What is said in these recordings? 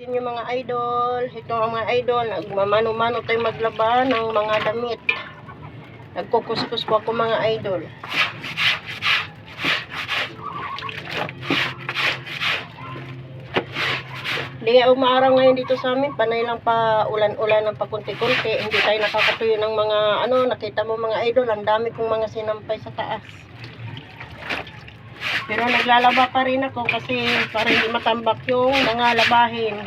Yun yung mga idol. Ito ang mga idol. Nagmamano-mano tayo maglaba ng mga damit. Nagkukuskus po ako mga idol. Hindi nga umaaraw ngayon dito sa amin. Panay lang pa ulan-ulan ng pakunti-kunti. Hindi tayo nakakatuyo ng mga ano. Nakita mo mga idol. Ang dami kong mga sinampay sa taas. Pero naglalaba pa rin ako kasi para hindi matambak yung mga labahin.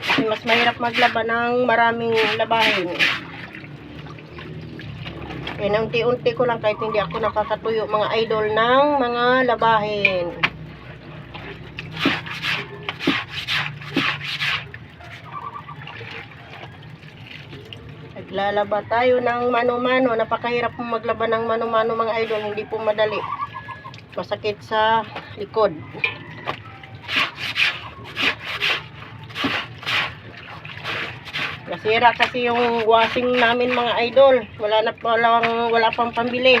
Kasi mas mahirap maglaba ng maraming labahin. Kaya unti-unti ko lang kahit hindi ako nakakatuyo mga idol ng mga labahin. Naglalaba tayo ng mano-mano. Napakahirap po maglaba ng mano-mano mga idol. Hindi po madali. Masakit sa likod. Nasira kasi yung washing namin mga idol. Wala na walang, wala pang pambili.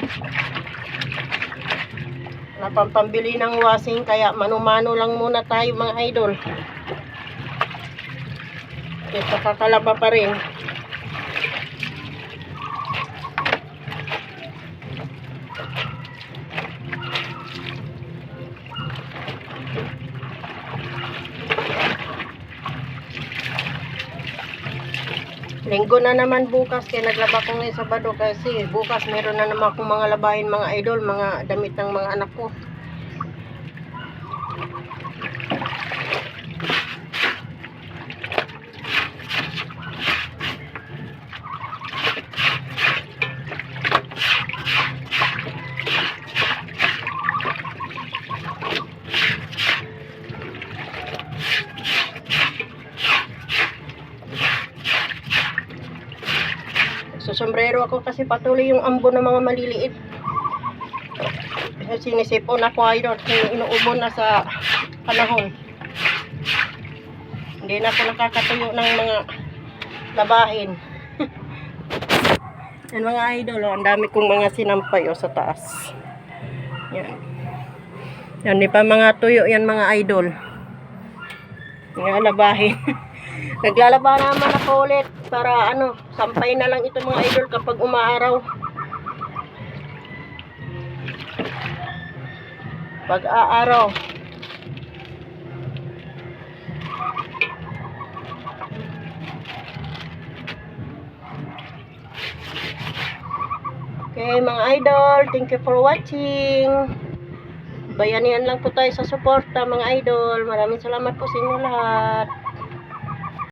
Wala pang pambili ng washing kaya mano-mano lang muna tayo mga idol. Ito kakalaba pa rin. Linggo na naman bukas kaya naglaba ko ngayon Sabado kasi bukas meron na naman akong mga labahin mga idol, mga damit ng mga anak ko. So, sombrero ako kasi patuloy yung ambo ng mga maliliit. Sinisipon ako idol. Inuubon na sa panahon. Hindi na ako nakakatuyo ng mga labahin. Yan mga idol, oh, ang dami kong mga sinampay oh, sa taas. Yan. Yan, di pa mga tuyo yan mga idol. Mga labahin. Naglalaba naman ako ulit para ano, sampay na lang ito mga idol kapag umaaraw. Pag aaraw. Okay mga idol, thank you for watching. Bayanihan lang po tayo sa suporta mga idol. Maraming salamat po sa inyo lahat.